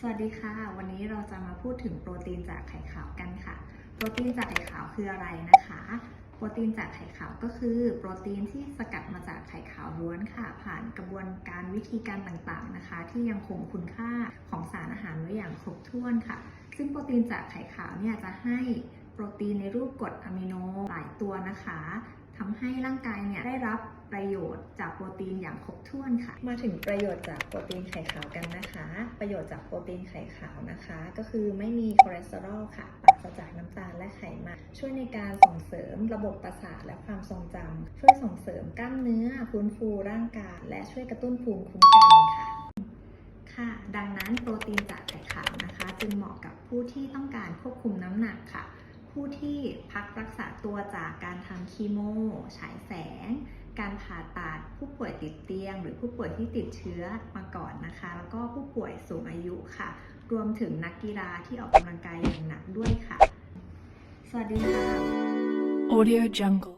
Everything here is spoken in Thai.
สวัสดีค่ะ วันนี้เราจะมาพูดถึงโปรตีนจากไข่ขาวกันค่ะ โปรตีนจากไข่ขาวคืออะไรนะคะ โปรตีนจากไข่ขาวก็คือ โปรตีนที่สกัดมาจากไข่ขาวล้วนค่ะ ผ่านกระบวนการวิธีการต่างๆนะคะ ที่ยังคงคุณค่าของสารอาหารไว้อย่างครบถ้วนค่ะ ซึ่งโปรตีนจากไข่ขาวเนี่ยจะให้โปรตีนในรูปกรดอะมิโนหลายตัวนะคะ ทำให้ร่างกายเนี่ยได้รับประโยชน์จากโปรตีนอย่างครบถ้วนค่ะ มาถึงประโยชน์จากโปรตีนไข่ขาวกันนะคะ ประโยชน์จากโปรตีนไข่ขาวนะคะ ก็คือไม่มีคอเลสเตอรอลค่ะปราศจากน้ำตาลและไขมันช่วยในการส่งเสริมระบบประสาทและความทรงจำช่วยส่งเสริมกล้ามเนื้อฟื้นฟูร่างกายและช่วยกระตุ้นภูมิคุ้มกันค่ะค่ะ ดังนั้นโปรตีนจากไข่ขาวนะคะ จึงเหมาะกับผู้ที่ต้องการควบคุมน้ำหนักค่ะ ผู้ที่พักรักษาตัวจากการทำคีโม ฉายแสง การผ่าตัดผู้ป่วยติดเตียง หรือผู้ป่วยที่ติดเชื้อมาก่อนนะคะ แล้วก็ผู้ป่วยสูงอายุค่ะ รวมถึงนักกีฬาที่ออกกำลังกายอย่างหนักด้วยค่ะ สวัสดีค่ะ Audio Jungle.